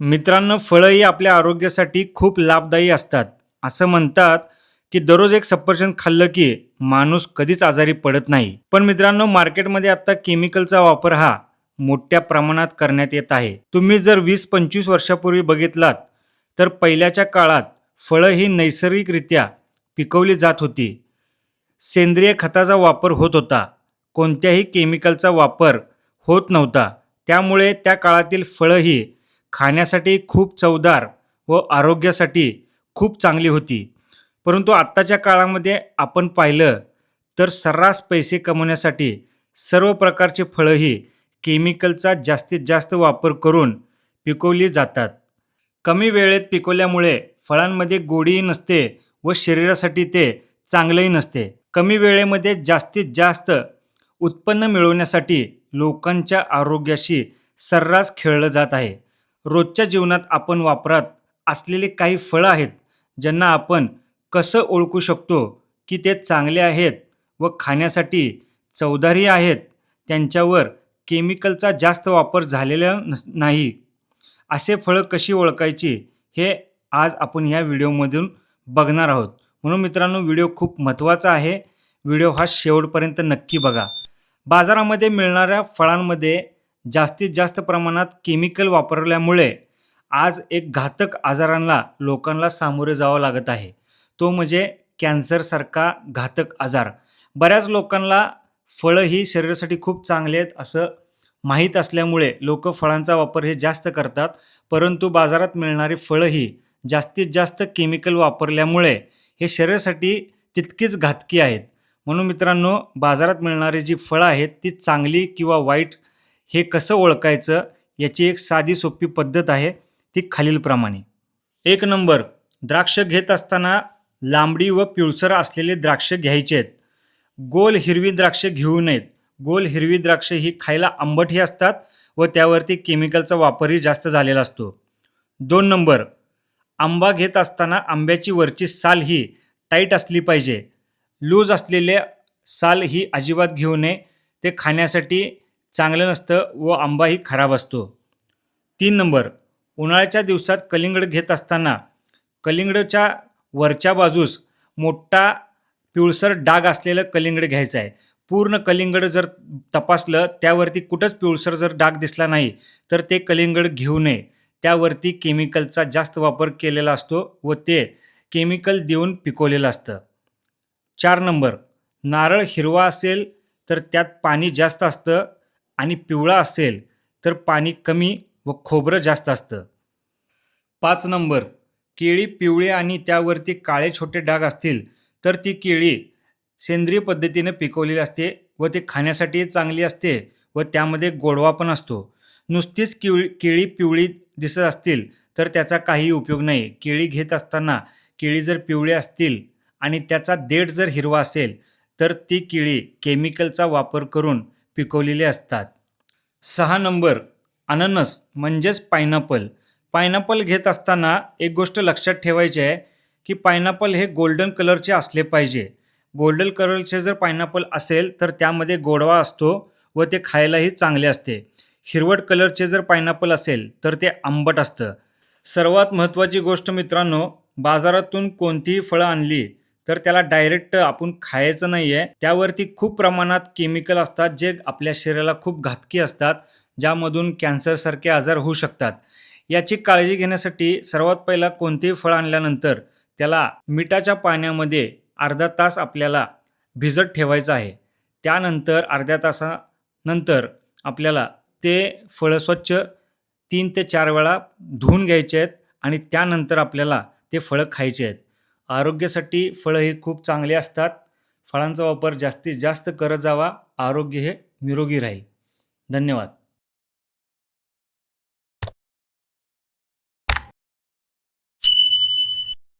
मित्रांनो फळं ही आपल्या आरोग्यासाठी खूप लाभदायी असतात. असं म्हणतात की दररोज एक सफरचंद खाल्लं की माणूस कधीच आजारी पडत नाही. पण मित्रांनो मार्केटमध्ये आता केमिकलचा वापर हा मोठ्या प्रमाणात करण्यात येत आहे. तुम्ही जर वीस पंचवीस वर्षापूर्वी बघितलात तर पहिल्याच्या काळात फळं ही नैसर्गिकरित्या पिकवली जात होती. सेंद्रिय खताचा वापर होत होता. कोणत्याही केमिकलचा वापर होत नव्हता. त्यामुळे त्या काळातील फळं ही खाण्यासाठी खूप चवदार व आरोग्यासाठी खूप चांगली होती. परंतु आत्ताच्या काळामध्ये आपण पाहिलं तर सर्रास पैसे कमवण्यासाठी सर्व प्रकारची फळंही केमिकलचा जास्तीत जास्त वापर करून पिकवली जातात. कमी वेळेत पिकवल्यामुळे फळांमध्ये गोडीही नसते व शरीरासाठी ते चांगलंही नसते. कमी वेळेमध्ये जास्तीत जास्त उत्पन्न मिळवण्यासाठी लोकांच्या आरोग्याशी सर्रास खेळलं जात आहे. रोजच्या जीवनात आपण वापरात असलेले काही फळं आहेत ज्यांना आपण कसं ओळखू शकतो की ते चांगले आहेत व खाण्यासाठी चवदारही आहेत त्यांच्यावर केमिकलचा जास्त वापर झालेला नस नाही. असे फळं कशी ओळखायची हे आज आपण ह्या व्हिडिओमधून बघणार आहोत. म्हणून मित्रांनो व्हिडिओ खूप महत्त्वाचा आहे. व्हिडिओ हा शेवटपर्यंत नक्की बघा. बाजारामध्ये मिळणाऱ्या फळांमध्ये जास्तीत जास्त प्रमाणात केमिकल वापरल्यामुळे आज एक घातक आजारांना लोकांना सामोरे जावं लागत आहे. तो म्हणजे कॅन्सरसारखा घातक आजार. बऱ्याच लोकांना फळं ही शरीरासाठी खूप चांगली आहेत असं माहीत असल्यामुळे लोक फळांचा वापर हे जास्त करतात. परंतु बाजारात मिळणारी फळं ही जास्तीत जास्त केमिकल वापरल्यामुळे हे शरीरासाठी तितकीच घातकी आहेत. म्हणून मित्रांनो बाजारात मिळणारी जी फळं आहेत ती चांगली किंवा वाईट हे कसं ओळखायचं याची एक साधी सोपी पद्धत आहे ती खालीलप्रमाणे. एक नंबर द्राक्ष घेत असताना लांबडी व पिळसर असलेले द्राक्ष घ्यायचे आहेत. गोल हिरवी द्राक्ष घेऊ नयेत. गोल हिरवी द्राक्ष ही खायला आंबटही असतात व त्यावरती केमिकलचा वापरही जास्त झालेला असतो. दोन नंबर आंबा घेत असताना आंब्याची वरची साल ही टाईट असली पाहिजे. लूज असलेले साल ही अजिबात घेऊ नये. ते खाण्यासाठी चांगलं नसतं व आंबाही खराब असतो. तीन नंबर उन्हाळ्याच्या दिवसात कलिंगड घेत असताना कलिंगडच्या वरच्या बाजूस मोठा पिवळसर डाग असलेलं कलिंगड घ्यायचं आहे. पूर्ण कलिंगड जर तपासलं त्यावरती कुठंच पिवळसर जर डाग दिसला नाही तर ते कलिंगड घेऊ नये. त्यावरती केमिकलचा जास्त वापर केलेला असतो व ते केमिकल देऊन पिकवलेलं असतं. चार नंबर नारळ हिरवा असेल तर त्यात पाणी जास्त असतं आणि पिवळा असेल तर पाणी कमी व खोबरं जास्त असतं. पाच नंबर केळी पिवळी आणि त्यावरती काळे छोटे डाग असतील तर ती केळी सेंद्रिय पद्धतीने पिकवलेली असते व ते खाण्यासाठी चांगली असते व त्यामध्ये गोडवा पण असतो. नुसतीच केळी केळी पिवळी दिसत असतील तर त्याचा काही उपयोग नाही. केळी घेत असताना केळी जर पिवळी असतील आणि त्याचा देठ जर हिरवा असेल तर ती केळी केमिकलचा वापर करून पिकवलेले असतात. सहा नंबर अननस म्हणजेच पायनॅपल. पायनॅपल घेत असताना एक गोष्ट लक्षात ठेवायची आहे की पायनॅपल हे गोल्डन कलरचे असले पाहिजे. गोल्डन कलरचे जर पायनॅपल असेल तर त्यामध्ये गोडवा असतो व ते खायलाही चांगले असते. हिरवट कलरचे जर पायनॅपल असेल तर ते आंबट असतं. सर्वात महत्त्वाची गोष्ट मित्रांनो बाजारातून कोणतीही फळं आणली तर त्याला डायरेक्ट आपण खायचं नाही आहे त्यावरती खूप प्रमाणात केमिकल असतात जे आपल्या शरीराला खूप घातकी असतात ज्यामधून कॅन्सरसारखे आजार होऊ शकतात. याची काळजी घेण्यासाठी सर्वात पहिला कोणतेही फळ आणल्यानंतर त्याला मिठाच्या पाण्यामध्ये अर्धा तास आपल्याला भिजत ठेवायचं आहे. त्यानंतर अर्ध्या तासानंतर आपल्याला ते फळं स्वच्छ तीन ते चार वेळा धुवून घ्यायचे आहेत आणि त्यानंतर आपल्याला ते फळं खायचे आहेत. आरोग्यासाठी फळं हे खूप चांगले असतात. फळांचा वापर जास्तीत जास्त करत जावा. आरोग्य हे निरोगी राहील. धन्यवाद.